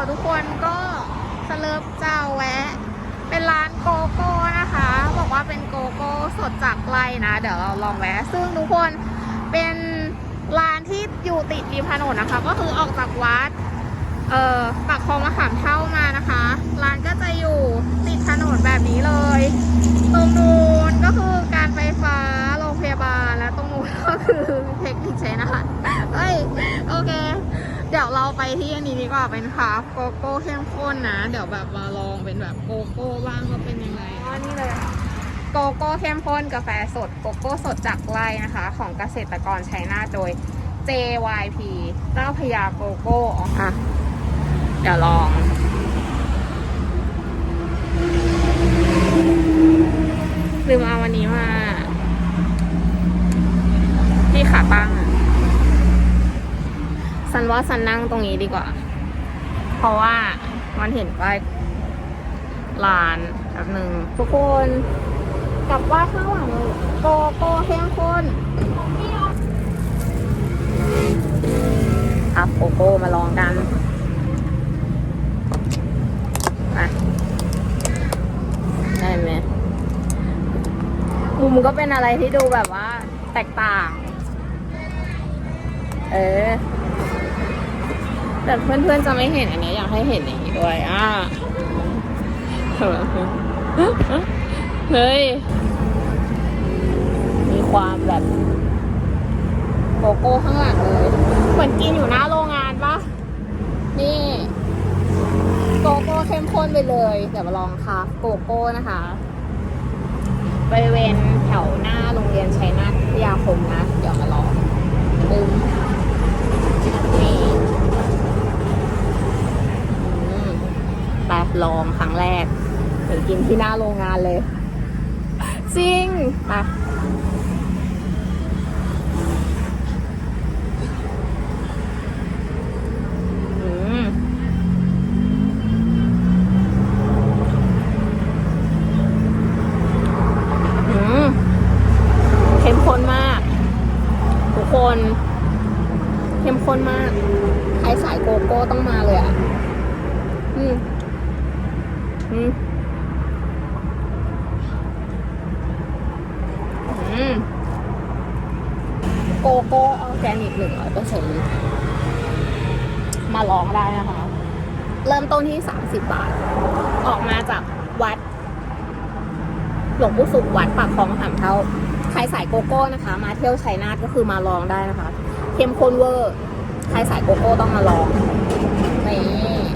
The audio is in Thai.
าทุกคนก็สเลิฟเจ้าแวะ เป็นร้านโกโก้นะคะ บอกว่าเป็นโกโก้สดจากไร่นะ เดี๋ยวเราลองแวะ ซึ่งทุกคนเป็นร้านที่อยู่ติดริมถนนนะคะ ก็คือออกจากวัดเอ่อปากคลองมะขามเท่ามานะคะ ร้านก็จะอยู่ติดถนนแบบนี้เลย ตรงนู้นก็คือการไฟฟ้าโรงพยาบาล และตรงนู้นก็คือเทคนิคใช้นะคะเอ้ย โอเค เดี๋ยวเรา ไปที่อันนี้ดีกว่าเป็นคราฟต์โกโก้เข้มข้นนะ เดี๋ยวแบบมาลองเป็นแบบโกโก้บ้างว่าเป็นยังไงอ๋อนี่เลยโกโก้เข้มข้นกาแฟสดโกโก้สดจากไร่นะคะ ของเกษตรกรชัยนาทโดย JYP เจ้าพระยาโกโก้อะเดี๋ยวลองลืมเอาวันนี้มา ที่ขาตั้งอะสัน ว่าสันนั่งตรงนี้ดีกว่า เพราะว่ามันเห็นป้ายร้านแบบหนึ่งทุกคนกลับว่าข้างหลังเลยโกโก้เข้มข้นครับโกโก้มาลองกันไปได้ไหมมุมก็เป็นอะไรที่ดูแบบว่าแตกต่าง เออ แต่เพื่อนๆจะไม่เห็นอันนี้อยากให้เห็นอย่างนี้ด้วยอะเฮ้ย มีความแบบโกโก้ข้างหลังเลย เหมือนกินอยู่หน้าโรงงานปะนี่โกโก้เข้มข้นไปเลยเดี๋ยวมาลองค่ะโกโก้นะคะบริเวณแถวหน้าโรงเรียนชัยนาทวิทยาคมนะ เดี๋ยวมาลองดึมนี่อืมไป ลองครั้งแรกเหมือนกินที่หน้าโรงงานเลยจริงอืมอืมเข้มข้นมาก ทุกคน เข้มข้นมาก ใครสายโกโก้ต้องมาเลยอะ อืม อืมอืมโกโก้ออร์แกนิกหนึ่งร้อยเปอร์เซ็นต์มาลองได้นะคะ เริ่มต้นที่สามสิบบาท ออกมาจากวัด หลวงปู่สุขวัดปากคลองมะขามเท่าใครสายโกโก้นะคะ มาเที่ยวชัยนาทก็คือมาลองได้นะคะ เข้มข้นเวอร์ ใครสายโกโก้ต้องมาลอง